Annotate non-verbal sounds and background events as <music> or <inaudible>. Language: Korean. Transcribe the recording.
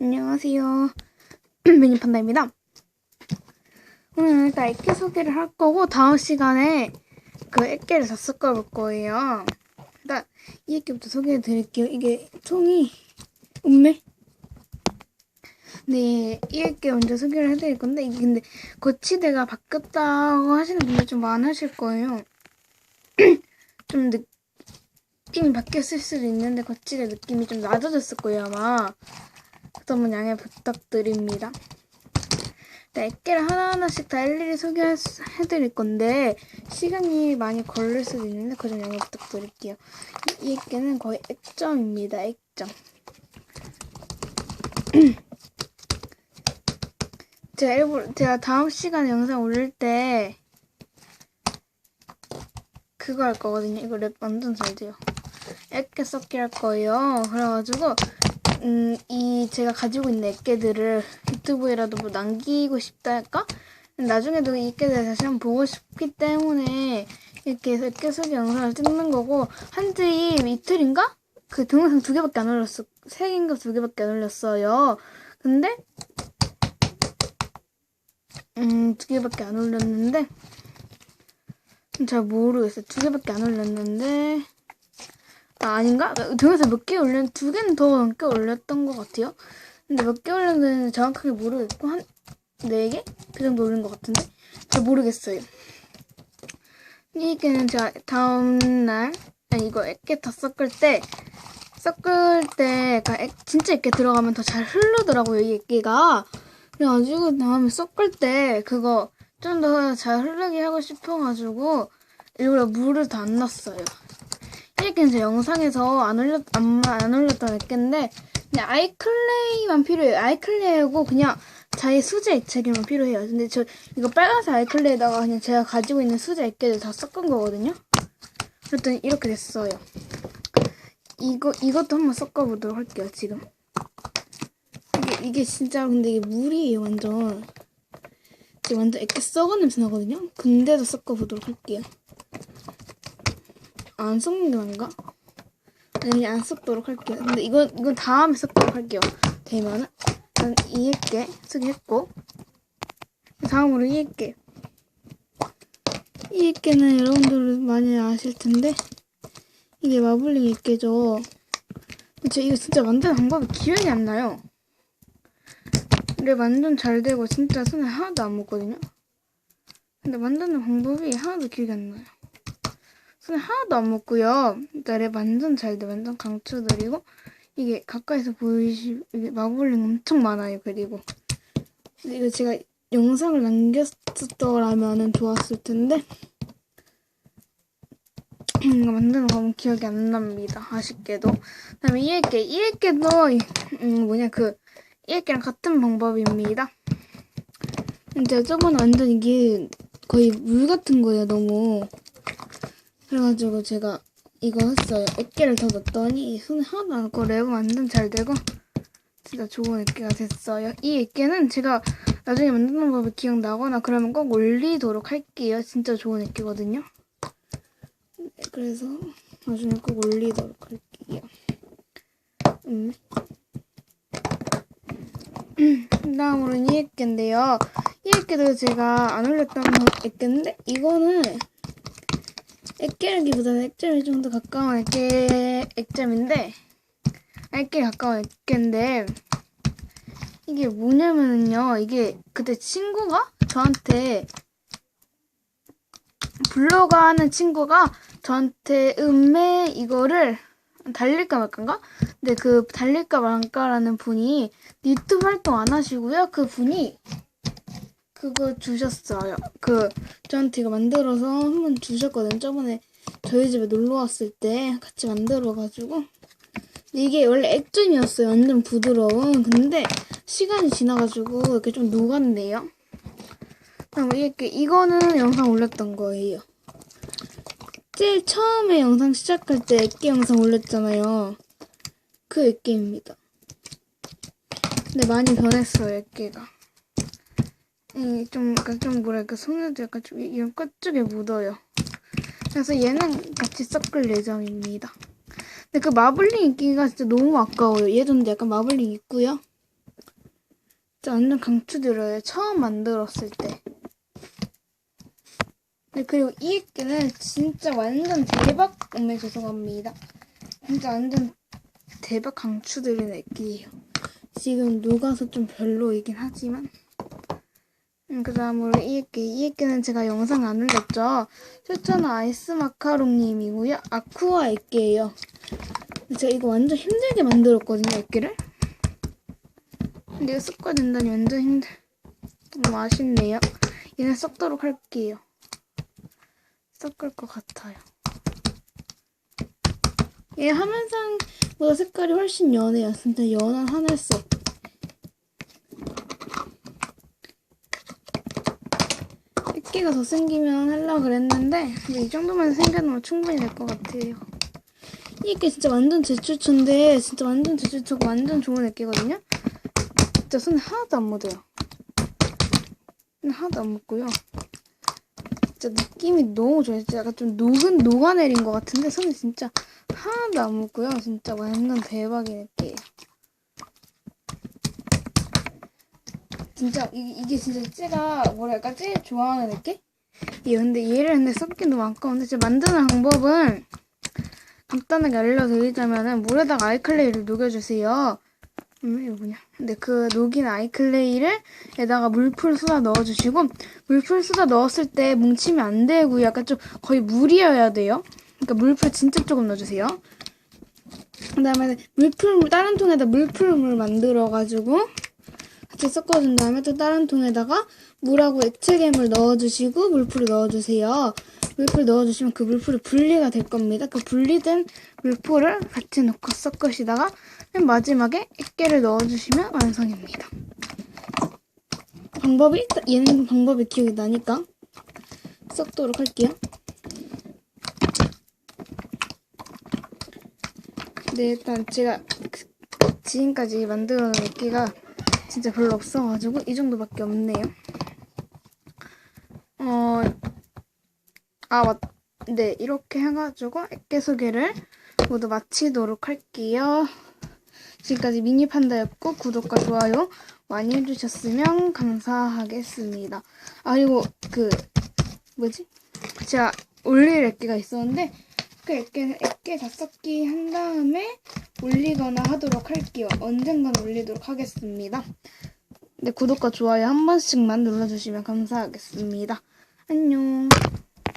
안녕하세요. <clears throat> 미니판다입니다. 오늘 일단 액계 소개를 할 거고, 다음 시간에 그 액계를 다 섞어볼 거예요. 일단, 이 액계부터 소개해 드릴게요. 이게 총이, 음메? 네, 이 액계 먼저 소개를 해드릴 건데, 이게 근데 거치대가 바뀌었다고 하시는 분들 좀 많으실 거예요. <clears throat> 좀 느 낌이 바뀌었을 수도 있는데, 거치대 느낌이 좀 낮아졌을 거예요, 아마. 그러면 양해 부탁드립니다. 네, 액계를 하나하나씩 다 일일이 소개해드릴 건데 시간이 많이 걸릴 수도 있는데 그 점 양해 부탁드릴게요. 이, 이 액계는 거의 액점입니다. 액점. <clears throat> 제가 일부 제가 다음 시간에 영상 올릴 때 그거 할 거거든요. 이거 랩 완전 잘 돼요. 섞기 할 거예요. 그래가지고 음, 이 제가 가지고 있는 액계들을 유튜브에라도 뭐 남기고 싶다 할까? 나중에도 이 액계들 다시 한번 보고 싶기 때문에 이렇게 액계 소개 영상을 찍는 거고 한지 이틀인가? 그 동영상 두 개밖에 안 올렸어. 세 개인가 두 개밖에 안 올렸어요. 근데 음, 두 개밖에 안 올렸는데 잘 모르겠어요. 두 개밖에 안 올렸는데 아, 아닌가? 동영상 몇 개 올렸, 두 개는 더 넘게 올렸던 것 같아요. 근데 몇 개 올렸는지 정확하게 모르겠고, 한, 네 개? 그 정도 올린 것 같은데? 잘 모르겠어요. 이 개는 제가 다음날, 이거 액계 다 섞을 때, 섞을 때, 그러니까 액, 진짜 액계 들어가면 더 잘 흐르더라고요, 이 액계가. 그래가지고 다음에 섞을 때, 그거 좀 더 잘 흐르게 하고 싶어가지고, 일부러 물을 더안 넣었어요. 제 영상에서 안 올렸 안, 안 올렸던 액계인데 그냥 아이클레이만 필요해요. 아이클레이하고 그냥 자기 수제 액체기만 필요해요. 근데 저 이거 빨간색 아이클레이에다가 그냥 제가 가지고 있는 수제 액계를 다 섞은 거거든요. 그랬더니 이렇게 됐어요. 이거 이것도 한번 섞어보도록 할게요. 지금 이게 이게 진짜 근데 이게 물이에요. 완전 지금 완전 액계 썩은 냄새 나거든요. 근데도 섞어보도록 할게요. 안 섞는 게 나은가? 아니 안 섞도록 할게요. 근데 이거 이건 다음에 섞도록 할게요. 되면은 난 이해게 쓰겠고 다음으로 이해게 이해게는 여러분들 많이 아실 텐데 이게 마블링 이해게죠. 제 이거 진짜 만드는 방법이 기억이 안 나요. 근데 완전 잘 되고 진짜 손에 하나도 안 묻거든요. 근데 만드는 방법이 하나도 기억이 안 나요. 손에 하나도 안 묻고요. 랩 완전 잘 돼. 완전 강추드리고 이게 가까이서 보이시 이게 마블링 엄청 많아요. 그리고 이거 제가 영상을 남겼었더라면 좋았을 텐데 이거 만드는 거 기억이 안 납니다. 아쉽게도. 그다음에 이액계 이액계도 음 뭐냐 그 이액계랑 같은 방법입니다. 근데 저번에 완전 이게 거의 물 같은 거예요. 너무. 그래가지고 제가 이거 했어요. 액계를 더 넣었더니 손에 하나도 안고 랩은 완전 잘 되고 진짜 좋은 액계가 됐어요. 이 액계는 제가 나중에 만드는 법이 기억나거나 그러면 꼭 올리도록 할게요. 진짜 좋은 액계거든요. 네, 그래서 나중에 꼭 올리도록 할게요. 음. <clears throat> 다음으로는 이 액계인데요. 이 액계도 제가 안 올렸던 액계인데 이거는 액계라기보다는 액점이 좀 더 가까운 액계, 액점인데, 액계에 가까운 액계인데, 이게 뭐냐면요, 이게 그때 친구가 저한테, 블로그 하는 친구가 저한테 음매 이거를 달릴까 말까인가? 근데 그 달릴까 말까라는 분이 유튜브 활동 안 하시고요. 그 분이 그거 주셨어요. 그 저한테 이거 만들어서 한 번 주셨거든요. 저번에 저희 집에 놀러 왔을 때 같이 만들어가지고 이게 원래 액존이었어요. 완전 부드러운. 근데 시간이 지나가지고 이렇게 좀 녹았네요. 그럼 이렇게 이거는 영상 올렸던 거예요. 제일 처음에 영상 시작할 때 액계 영상 올렸잖아요. 그 액계입니다. 근데 많이 변했어요, 액계가. 이 좀, 약간 좀 뭐랄까, 손에도 약간 좀 이런 끝 쪽에 묻어요. 그래서 얘는 같이 섞을 예정입니다. 근데 그 마블링 있기가 진짜 너무 아까워요. 얘도 약간 마블링 있고요. 진짜 완전 강추드려요. 처음 만들었을 때. 네, 그리고 이 액기는 진짜 완전 대박, 어메 죄송합니다. 진짜 완전 대박 강추드리는 액기예요. 지금 녹아서 좀 별로이긴 하지만. 음, 그 다음으로 이 액기. 이 액기는 제가 영상 안 올렸죠. 추천은 아이스 마카롱님이고요. 아쿠아 액기예요. 제가 이거 완전 힘들게 만들었거든요, 액기를. 근데 이거 섞어야 된다니 완전 힘들. 너무 아쉽네요. 얘는 섞도록 할게요. 섞을 것 같아요. 얘 화면상보다 색깔이 훨씬 연해요. 진짜 연한 하늘색. 액기가 더 생기면 하려고 그랬는데 이 정도만 생겨놓으면 충분히 될 것 같아요. 이 액기 진짜 완전 제 추천인데 진짜 완전 제 추천고 완전 좋은 액기거든요. 진짜 손에 하나도 안 묻어요. 하나도 안 묻고요. 진짜 느낌이 너무 좋아요. 진짜 약간 좀 녹은 녹아내린 것 같은데 손에 진짜 하나도 안 묻고요. 진짜 완전 대박인 액기예요. 진짜 이, 이게 진짜 제가 뭐랄까 제일 좋아하는 액기? 예, 근데 얘를 근데 섞기 너무 아까운데 제가 만드는 방법은 간단하게 알려드리자면은 물에다가 아이클레이를 녹여주세요. 음, 이거 뭐냐. 근데 그 녹인 아이클레이를 에다가 물풀 쏟아 넣어주시고 물풀 쏟아 넣었을 때 뭉치면 안 되고 약간 좀 거의 물이어야 돼요. 그러니까 물풀 진짜 조금 넣어주세요. 그 다음에 물풀, 다른 통에다 물풀물 만들어가지고 같이 섞어준 다음에 또 다른 통에다가 물하고 액체괴물 넣어주시고 물풀을 넣어주세요. 물풀 넣어주시면 그 물풀이 분리가 될 겁니다. 그 분리된 물풀을 같이 넣고 섞으시다가 맨 마지막에 액계를 넣어주시면 완성입니다. 방법이 얘는 방법이 기억이 나니까 섞도록 할게요. 네 일단 제가 그- 지금까지 만들어 놓은 액기가 진짜 별로 없어가지고 이 정도밖에 없네요. 어, 아 맞, 네 이렇게 해가지고 액계 소개를 모두 마치도록 할게요. 지금까지 미니 판다였고 구독과 좋아요 많이 해주셨으면 감사하겠습니다. 아 그리고 그 뭐지? 제가 올릴 액기가 있었는데 그 액계 액계 다 섞기 한 다음에 올리거나 하도록 할게요. 언젠간 올리도록 하겠습니다. 네 구독과 좋아요 한 번씩만 눌러주시면 감사하겠습니다. 안녕.